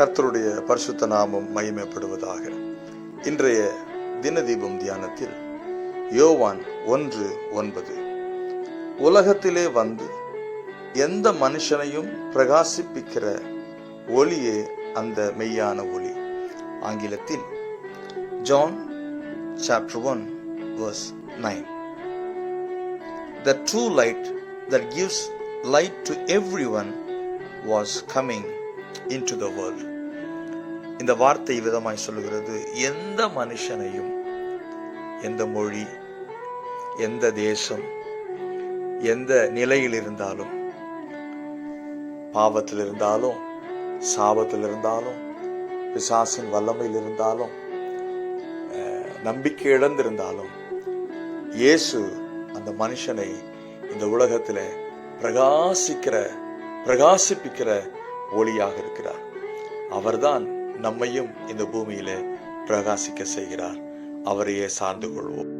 கர்த்தருடைய பரிசுத்த நாமம் மகிமைப்படுவதாக. இன்றைய தினதீபம் தியானத்தில் யோவான் ஒன்று ஒன்பது. உலகத்திலே வந்து எந்த மனுஷனையும் பிரகாசிப்பிக்கிற ஒளியே அந்த மெய்யான ஒளி. ஆங்கிலத்தில் John chapter one verse nine the true light that gives light to every one was coming coming the world இந்த வார்த்தை விதமாய் சொல்லுகிறது. எந்த மனுஷனையும் எந்த மொழி எந்த தேசம் எந்த நிலையில் இருந்தாலும் பாவத்தில் இருந்தாலும் சாபத்தில் இருந்தாலும் பிசாசின் வல்லமையில் இருந்தாலும் அஹ், நம்பிக்கை இழந்திருந்தாலும் இயேசு அந்த மனுஷனை இந்த உலகத்தில் பிரகாசிக்கிற பிரகாசிப்பிக்கிற ஒளியாக இருக்கிறார். அவர்தான் நம்மையும் இந்த பூமியில பிரகாசிக்க செய்கிறார். அவரையே சார்ந்து கொள்வோம்.